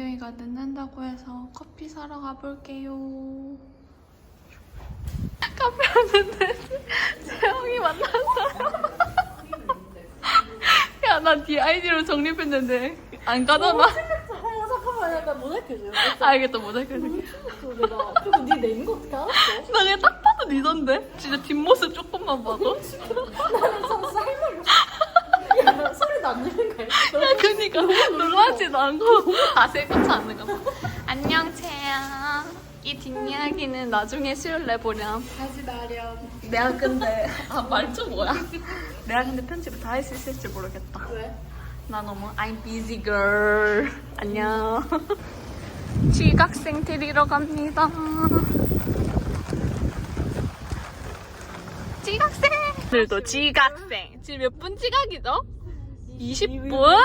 민경이가 늦는다고 해서 커피 사러 가볼게요. 카페 왔는데 세영이 만났어요. 야, 나 네 아이디로 정립했는데 안 가잖아. 어머 잠깐만 약간 모자이크 해줘요. 알겠다, 모자이크 해줄게. 내가 그리고 니 내는 거 어떻게 알았어? 나 그냥 딱 봐도 니던데? 진짜 뒷모습 조금만 봐도? 나는 진짜 할머니. 야 소리도 안 들리는 거야. 야, 그니까 놀라지도 않고 자세히 꽂지 않는가 봐. 안녕, 채야. 이 뒷이야기는 나중에 수요일 내보렴. 하지 마렴. 내가 근데 아 말투 뭐야? 내가 근데 편집을 다 할 수 있을지 모르겠다. 왜? 나 너무 I'm busy girl. 안녕. 지각생 데리러 갑니다. 지각생. 오늘도 지각생. 지금 몇 분 지각이죠? 20분?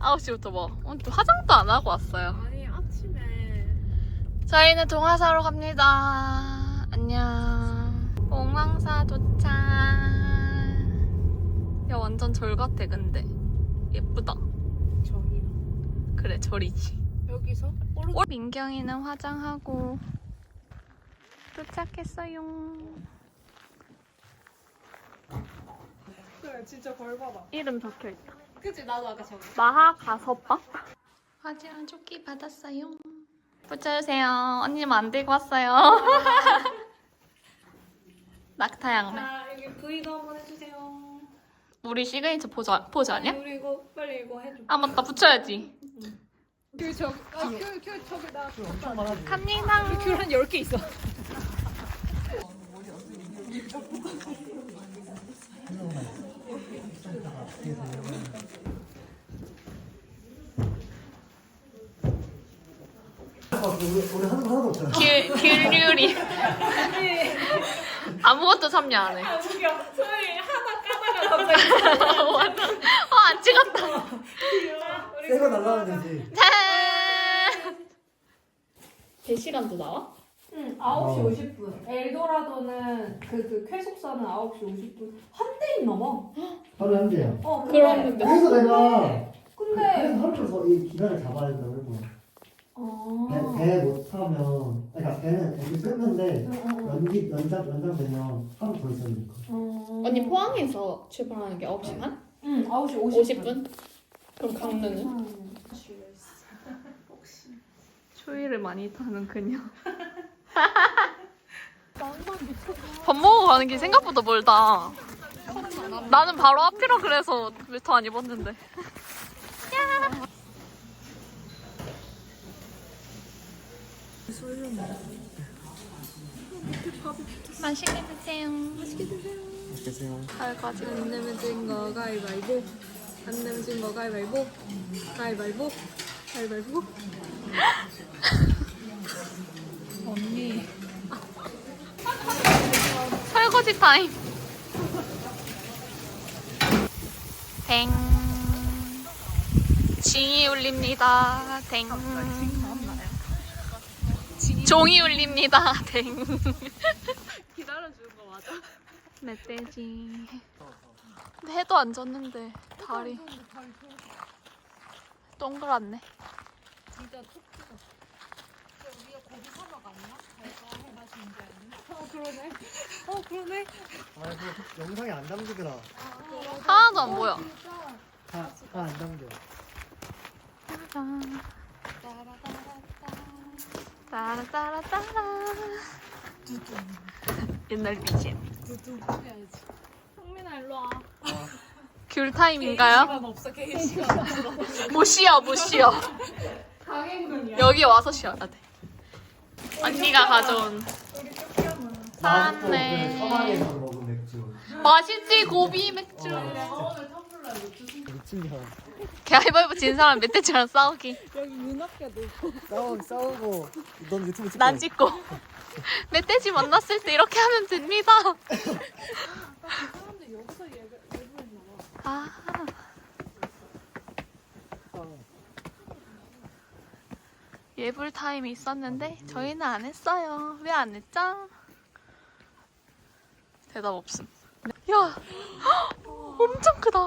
9시부터 뭐. 오늘 또 화장도 안 하고 왔어요. 아니 아침에 저희는 동화사로 갑니다. 안녕. 공항사 도착. 야, 완전 절 같아, 근데. 예쁘다. 저기 그래, 절이지. 여기서 오른 올 민경이는 화장하고 도착했어요. 진짜 벌받아. 이름 적혀 있다. 그치 나도 아까 저기. 마하 가서밥. 화장 조끼 받았어요. 붙여주세요. 언니는 안 들고 왔어요. 낙타 양말. 아 여기 V가 한번 해주세요. 우리 시그니처 포즈, 포즈 아니야? 우리 이거 빨리 이거 해줘. 아 맞다 붙여야지. 귤저 아, 귤, 귤 저기다. 갑니다. 귤한 10개 있어. 우리, 우리 하는 거 하나도 없잖아. 길 길류리. 아무것도 참여 안 해. 웃겨. 저희 하나 까다가 갑자기. 완전 어안 찍었다. 새거 날라가면 되지. 짠. 대시간도 나와? 응, 어. 9시 50분. 엘도라도는 그, 그 쾌속사는 9시 50분. 한 대인 넘어. 하루에 한 대야. 어, 근데, 그러는데. 그래서 내가 근데 그래서 하루 줘서 이 기간을 잡아야 된다고 했고 어. 배못 타면 그러니까 배는 여기 끊는데 어, 어, 연기 연장 연장되면 하루 더 있어야 되니까. 어. 언니 포항에서 출발하는 게 9시 반? 응, 9시 50분. 50분? 그럼 강릉은? 음. 추위를 많이 타는 그녀. 밥 먹으러 가는 게 생각보다 멀다. 나는 바로 앞이라 그래서 외투 안 입었는데. 맛있게 드세요. 맛있게 드세요. 계세요. 잘가지 안 내면 진거 가위바위보. 안 내면 진거 가위바위보. 가위바위보. 가위바위보. 언니. 설거지 타임. 댕. 징이 울립니다. 댕. 종이 울립니다. 댕. 기다려주는 거 맞아? 멧돼지. 근데 해도 안 졌는데 다리 동그랗네. 진짜 토끼가. 우리가 고기 해가지고 이제 어 그러네. 어 그러네. 아, 그 영상에 안 담기더라. 하나도 안 보여. 다안 담겨. 따라 따라 따라. 옛날 BGM. 두두 해야지. 성민아 일로 와. 귤 타임인가요? 시간 없어 개인 시간. 못 쉬어, 못 쉬어. 강행군이야. 여기 와서 쉬어야 돼. 언니가 가져온. 서방에서 먹은 맥주. 맛있지, 고비 맥주. 미친년. 가위바위보 진 사람 멧돼지랑 싸우기. 여기 윤학교도 있고. 싸우 싸우고 넌 유튜브 찍고. 난 찍고. 멧돼지 만났을 때 이렇게 하면 됩니다. 사람들 여기서 예배 예배했나 봐. 아. 예불 타임이 있었는데 저희는 안 했어요. 왜 안 했죠? 대답 없음. 야, 엄청 크다.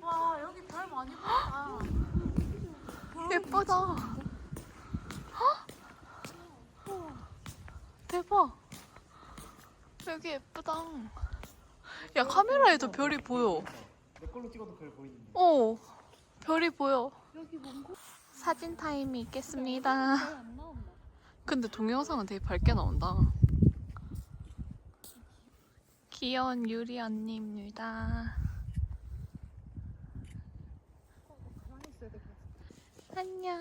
와 여기 별 많이 보다. 예쁘다. 대박. 여기 예쁘다. 야 카메라에도 별이 보여. 내 걸로 찍어도 별 보이는데. 어. 별이 보여. 여기 뭔가 사진 타임이 있겠습니다. 근데 동영상은 되게 밝게 나온다. 귀여운 유리 언니입니다. 안녕.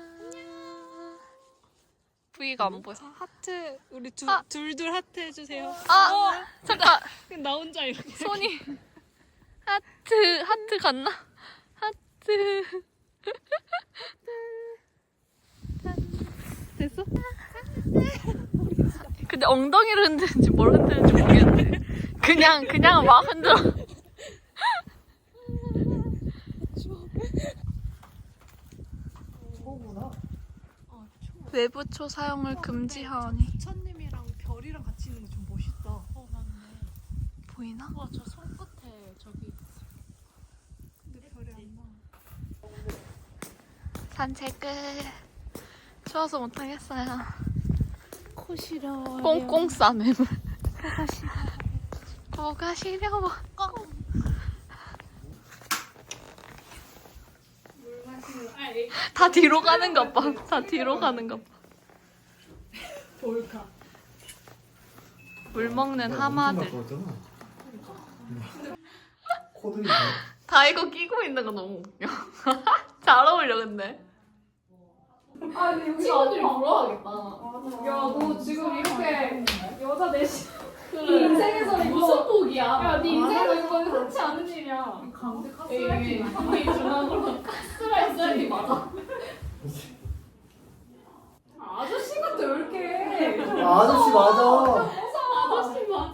V가 안 보여. 하트 우리 두, 아. 둘둘 하트 해주세요. 아, 잠깐. 나 혼자 이렇게. 손이 하트 하트 갔나? 됐어? 근데 엉덩이를 흔드는지 뭘 흔드는지 모르겠네. 그냥 그냥 막 흔들어. 초구나. 외부 초 사용을 금지하니 부처님이랑 별이랑 같이 있는 거좀 멋있다. 어 맞네. 보이나? 와저 손끝에 저기. 근데 별이 안 나. 산책 끝. 추워서 못 하겠어요. 코 시려. 꽁꽁 싸매. 코가 시려. 뭐가 시려워. 다 뒤로 가는 것 봐. 다 뒤로 가는 것 봐. 볼까. 물 먹는 하마들. 코들이 다 이거 끼고 있는 거 너무 웃겨. 잘 어울려 근데. 아 근데 여기 친구들이 부러워하겠다. 야너 지금 이렇게 여자 넷이 네 인생에서 이거 무슨 복이야? 야 네 인생에서 이거 흔치 않은 일이야. 강제 에이, 이 중앙으로 가스가 있어야지 맞아. 아저씨 같아 왜 이렇게? 아, 아저씨 맞아. 아저씨 맞아.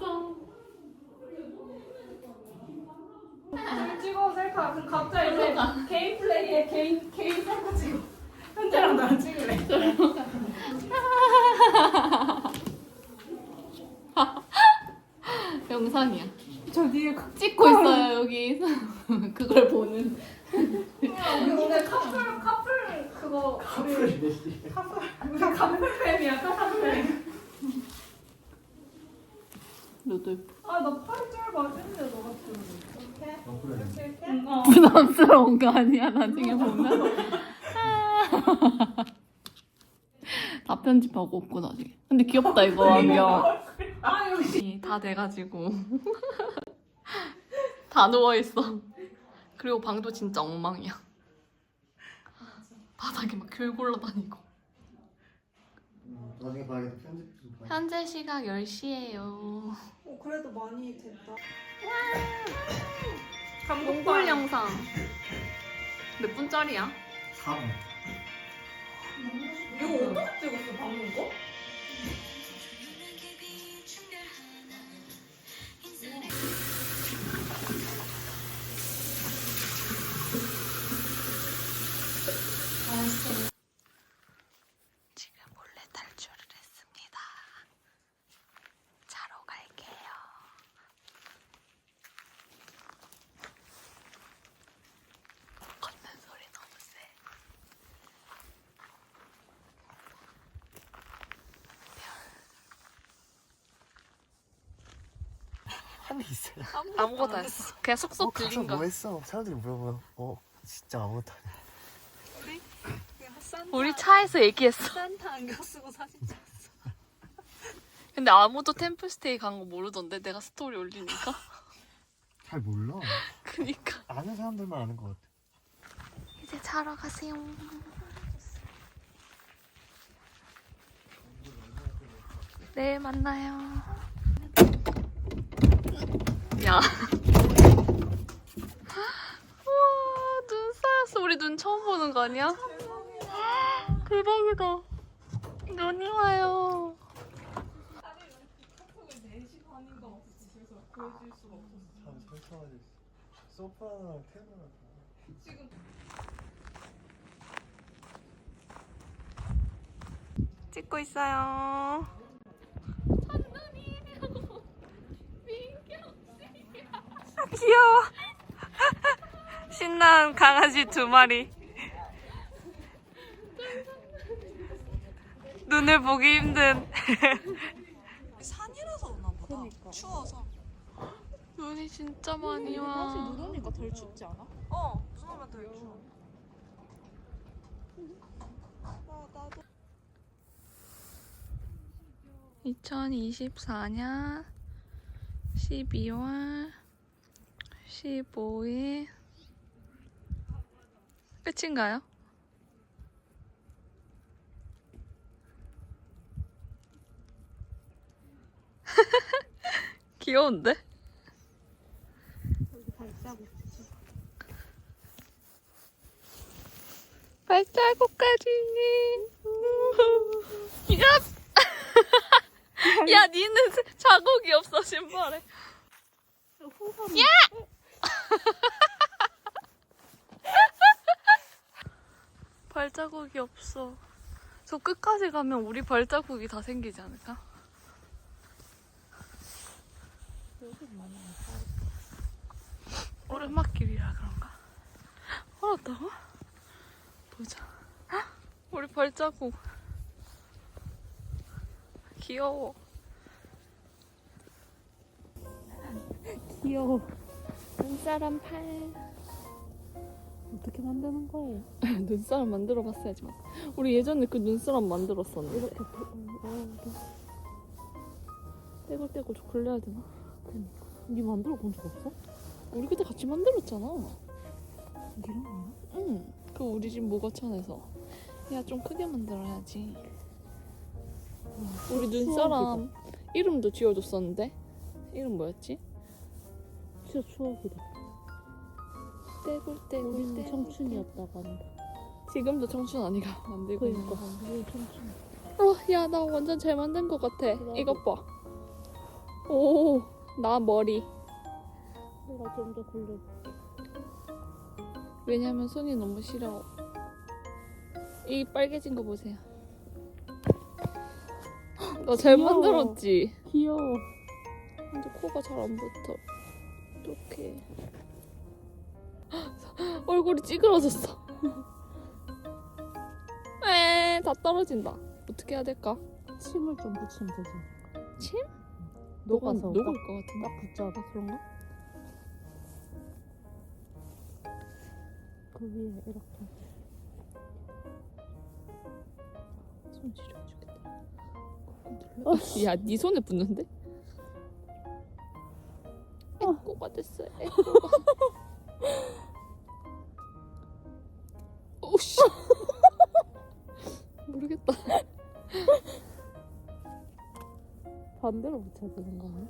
좀 찍어 셀카. 그럼 각자 이제 개인 플레이에 개인 개인 셀카 찍어. 현재랑 나랑 찍을래. 영상이야. 저 뒤에 찍고 있어요 여기. 그걸 보는. 우리 오늘 커플 커플 그거 우리 커플 우리 커플팸이야 커플팸. 루돌프. 아나 팔이 짧아 했는데 너가 좀 부담스러운 거 아니야 나중에 보면. 다 편집하고 없고 나중에. 근데 귀엽다 이거 안경. 아. 다 돼가지고 다 누워 있어. 그리고 방도 진짜 엉망이야. 바닥에 막 귤 굴러다니고. 음, 나중에 봐야겠다. 편집 좀 봐야 현재 시각 10시예요. 어 그래도 많이 됐다. 몽골 영상 몇 분짜리야? 3. 이거 어떻게 찍었어 방금 거? 지금 몰래 탈출을 했습니다. 자러 갈게요. 걷는 소리 너무 세. 한게 있어요. 아무것도 안 했어. 그냥 어, 쏙쏙 가서 들린 거. 뭐 했어? 사람들이 물어보면 어 진짜 아무것도 안 해. 산타, 우리 차에서 얘기했어. 산타 안경 쓰고 사진 찍었어. 근데 아무도 템플스테이 간 거 모르던데 내가 스토리 올리니까. 잘 몰라. 그니까. 아는 사람들만 아는 것 같아. 이제 자러 가세요. 내일 만나요. 야. 우와, 눈 쌓였어. 우리 눈 처음 보는 거 아니야? 대박이다. 눈이 와요. 참 테이블랑 찍고 있어요. 귀여워. 신난 강아지 두 마리. 눈을 보기 힘든. 산이라서 오나 보다. 추워서. 눈이 진짜 많이 사실 와. 눈 오니까 덜 춥지 않아? 어, 무슨 하면 더 추워. 2024년 12월 15일 끝인가요? 귀여운데? 발자국까지. 야! 야, 니는 자국이 없어, 신발에. 야! 발자국이 없어. 저 끝까지 가면 우리 발자국이 다 생기지 않을까? 오르막길이라 그런가? 알았다고? 보자. 헉, 우리 발자국. 귀여워. 귀여워. 눈사람 팔. 어떻게 만드는 거예요? 눈사람 만들어 봤어야지만. 우리 예전에 그 눈사람 만들었었는데. 이렇게 어, 떼굴떼굴 좀 굴려야 되나? 니 만들어 본 적 없어? 우리 그때 같이 만들었잖아. 이런 거야? 응. 그 우리 집 모가천에서. 야, 좀 크게 만들어야지. 우리 눈사람 이름도 지어줬었는데. 이름 뭐였지? 진짜 추억이다. 떼굴떼굴 우리는 떼굴. 청춘이었다가 한다. 지금도 청춘 아니가 만들고 있는 그러니까 거. 우리 청춘. 어, 야, 나 완전 잘 만든 것 같아. 이것 봐. 오, 나 머리. 내가 좀 더 굴려. 왜냐면 손이 너무 시려워. 이 빨개진 거 보세요. 나 잘 귀여워. 만들었지? 귀여워. 근데 코가 잘 안 붙어. 어떡해. 얼굴이 찌그러졌어. 에, 다 떨어진다. 어떻게 해야 될까? 침을 좀 붙이면 되지. 침? 녹아서 녹을 딱, 것 같은데. 딱 붙잡아. 아, 그런가? 그 위에 이렇게. 손 시려주겠다. 야, 네 손에 붙는데? 에코가 됐어. 에코가. 오씨. 모르겠다. 반대로 붙여야 되는 거네.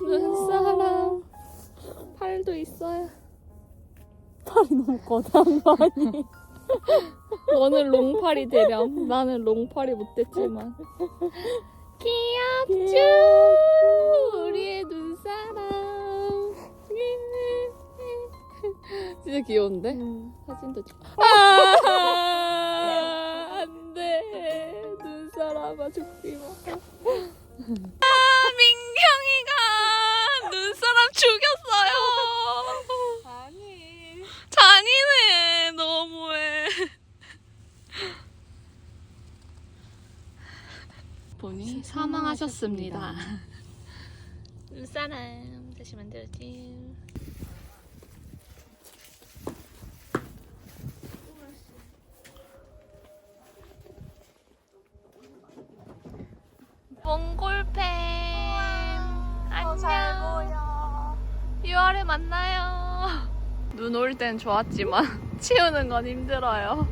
눈사람. 팔도 있어야. 팔이 너무 거대한 거 아니? 너는 롱팔이 되렴. 나는 롱팔이 못됐지만. 귀엽죠? 우리의 눈사람. 진짜 귀여운데? 응. 사진도 찍. 아, 안 돼. 눈사람아 죽지 마. 아, 민경이가 눈사람 죽였어요. 아니. 잔인해. 너무해. 본인 사망 하셨습니다. 눈사람 다시 만들었지. 몽골팬 잘 안녕 보여. 6월에 만나요 눈 올 땐 좋았지만 치우는 건 힘들어요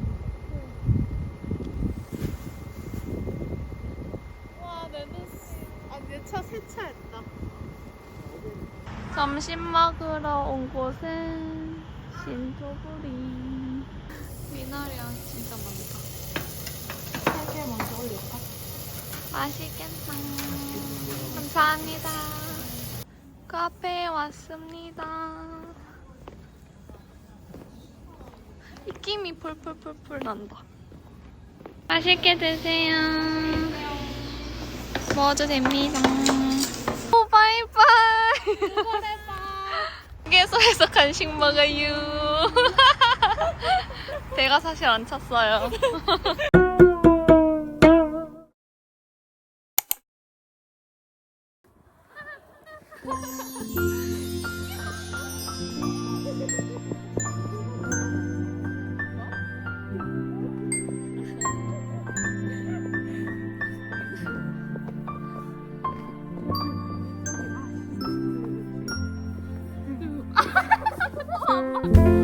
와, 내 눈. 아, 내 차 세차했다. 점심 먹으러 온 곳은 신도부리 미나리향 진짜 많다. 세 개 먼저 올릴까? 맛있겠다. 감사합니다. 카페에 왔습니다. 입김이 풀풀풀풀 난다 맛있게 드세요. 먹어도 됩니다. 오 바이바이 휴게소에서 간식 먹어요 제가 사실 안 찼어요. 哈哈。